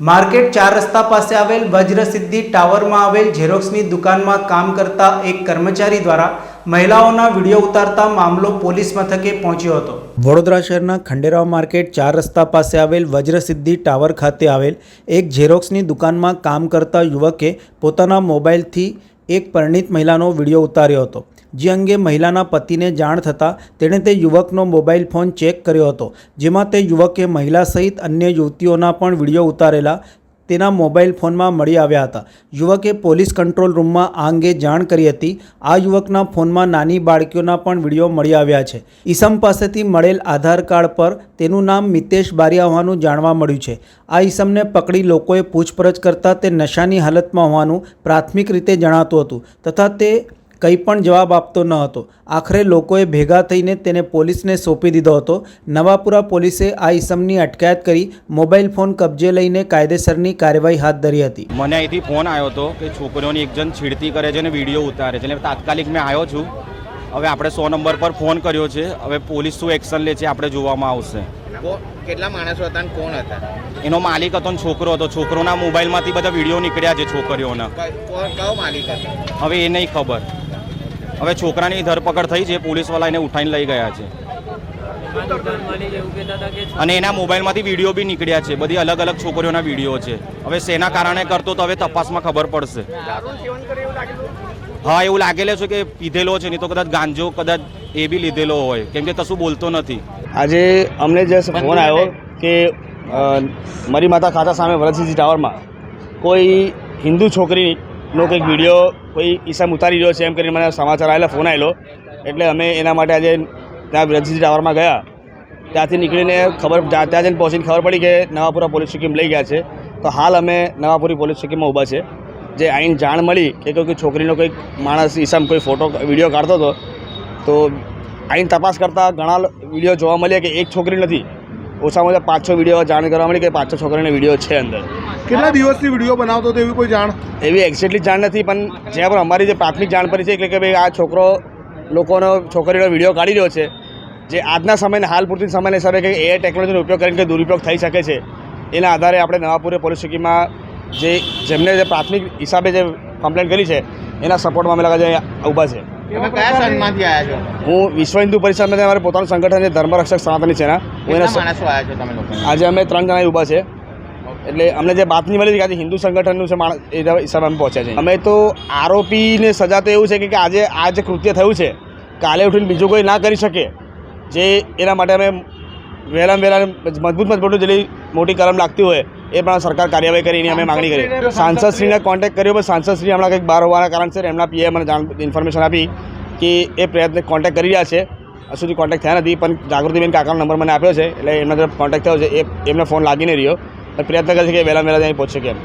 Market ચાર રસ્તા પાસે આવેલ વજ્રસિદ્ધિ ટાવરમાં આવેલ ઝેરોક્સની દુકાનમાં કામ કરતા એક કર્મચારી દ્વારા મહિલાઓના વીડિયો ઉતારતા મામલો પોલીસ મથકે પહોંચ્યો હતો. વડોદરા શહેરના ખંડેરાવ માર્કેટ ચાર રસ્તા પાસે આવેલ વજ્રસિદ્ધિ ટાવર ખાતે આવેલ એક ઝેરોક્સની દુકાનમાં કામ કરતા યુવકે પોતાના મોબાઈલથી એક પરિણીત મહિલાનો વીડિયો ઉતાર્યો હતો, જે અંગે મહિલાના પતિને જાણ થતાં તેણે તે યુવકનો મોબાઈલ ફોન ચેક કર્યો હતો, જેમાં તે યુવકે મહિલા સહિત અન્ય યુવતીઓના પણ વીડિયો ઉતારેલા તેના મોબાઈલ ફોનમાં મળી આવ્યા હતા. યુવકે પોલીસ કંટ્રોલ રૂમમાં આ અંગે જાણ કરી હતી. આ યુવકના ફોનમાં નાની બાળકીઓના પણ વીડિયો મળી આવ્યા છે. ઈસમ પાસેથી મળેલ આધાર કાર્ડ પર તેનું નામ મિતેશ બારિયા હોવાનું જાણવા મળ્યું છે. આ ઈસમને પકડી લોકોએ પૂછપરછ કરતાં તે નશાની હાલતમાં હોવાનું પ્રાથમિક રીતે જણાતું હતું તથા તે કંઈ પણ જવાબ આપતો ન હતો. આખરે લોકોએ ભેગા થઈને તેને પોલીસને સોંપી દીધો હતો. નવાપુરા પોલીસે આ ઈસમની અટકાયત કરી મોબાઈલ ફોન કબજે લઈને કાયદેસરની કાર્યવાહી હાથ ધરી હતી. મને અહીંથી ફોન આવ્યો હતો કે છોકરીઓની એક જણ છેડતી કરે છે અને વીડિયો ઉતારે છે. એટલે તાત્કાલિક મેં આવ્યો છું. હવે આપણે સો નંબર પર ફોન કર્યો છે. હવે પોલીસ શું એક્શન લે છે આપણે જોવામાં આવશે. કેટલા માણસો હતા અને કોણ હતા? એનો માલિક હતો ને છોકરો હતો. છોકરોના મોબાઈલમાંથી બધા વીડિયો નીકળ્યા છે છોકરીઓના. કયો માલિક હતો? હવે એ નહીં ખબર. હવે છોકરાની ધરપકડ થઈ છે, પોલીસવાળા એને ઉઠાઈને લઈ ગયા છે. અને એના મોબાઈલમાંથી વીડિયો બી નીકળ્યા છે, બધી અલગ અલગ છોકરીઓના વીડિયો છે. હવે શેના કારણે કરતો તો હવે તપાસમાં ખબર પડશે. હા, એવું લાગેલું છે કે પીધેલો છે, નહીં તો કદાચ ગાંજો, કદાચ એ બી લીધેલો હોય. કેમ કે કશું બોલતો નથી. આજે અમને જે ફોન આવ્યો કે મારી માતા ખાતા સામે વરસિંહજી ટાવરમાં. કોઈ હિન્દુ છોકરીનો કંઈક વીડિયો કોઈ ઈસામ ઉતારી રહ્યો છે, એમ કરીને મને સમાચાર આવેલા ફોન આવેલો. એટલે અમે એના માટે આજે ત્યાં રણજીત ટાવરમાં ગયા. ત્યાંથી નીકળીને ખબર, ત્યાં જઈને પહોંચીને ખબર પડી કે નવાપુરા પોલીસ ચોકીમ લઈ ગયા છે. તો હાલ અમે નવાપુરી પોલીસ ચોકીમાં ઊભા છે. જે આઈને જાણ મળી કે કોઈ છોકરીનો કોઈક માણસ ઈસામ કોઈ ફોટો વીડિયો કાઢતો હતો, તો આઈને તપાસ કરતાં ઘણા વીડિયો જોવા મળ્યા કે એક છોકરી નથી. ઓછામાં ઓછા પાંચ છ વીડિયો જાણ કરવા મળી કે પાંચ છ છોકરીના વીડિયો છે અંદર. કેટલા દિવસથી વીડિયો બનાવતો હતો એવી કોઈ જાણ? એવી એક્ઝેક્ટલી જાણ નથી પણ જ્યાં પણ અમારી જે પ્રાથમિક જાણ પડી છે એટલે કે ભાઈ આ છોકરો લોકોનો છોકરીનો વીડિયો કાઢી રહ્યો છે જે આજના સમયને હાલ પૂરતી સમયને હિસાબે કે એ ટેકનોલોજીનો ઉપયોગ કરીને દુરુપયોગ થઈ શકે છે એના આધારે આપણે નવાપુરે પોલીસ ચોકીમાં જે જેમને જે પ્રાથમિક હિસાબે જે કમ્પ્લેન કરી છે એના સપોર્ટમાં અમે લગા જે ઊભા છે. હું વિશ્વ હિન્દુ પરિષદમાં અમારે પોતાનું સંગઠન છે ધર્મરક્ષક સનાતની સેના આજે અમે ત્રણ જણા ઊભા છે. એટલે અમને જે બાતમી મળી કે આજે હિન્દુ સંગઠનનું છે માણસ એ હિસાબે અમે પહોંચ્યા છે. અમે તો આરોપીને સજા તો એવું છે કે કે આજે આ જે કૃત્ય થયું છે કાલે ઉઠીને બીજું કોઈ ના કરી શકે જે એના માટે અમે વહેલામાં વહેલા મજબૂત મજબૂત જેટલી મોટી કલમ લાગતી હોય એ પણ સરકાર કાર્યવાહી કરી એની અમે માગણી કરી. સાંસદશ્રીને કોન્ટેક્ટ કર્યો પણ સાંસદશ્રી હમણાં કંઈક બહાર હોવાના કારણસર એમના પીએ મને જાણ ઇન્ફોર્મેશન આપી કે એ પ્રયત્ન કોન્ટેક્ટ કરી રહ્યા છે. હજુ સુધી કોન્ટેક્ટ થયા નથી પણ જાગૃતિબેન કાકાનો નંબર મને આપ્યો છે એટલે એમના તરફ કોન્ટેક્ટ થયો છે એ એમને ફોન લાગીને રહ્યો. પ્રયત્ન કરશે કે વહેલા વહેલા ત્યાં પહોંચે કેમ?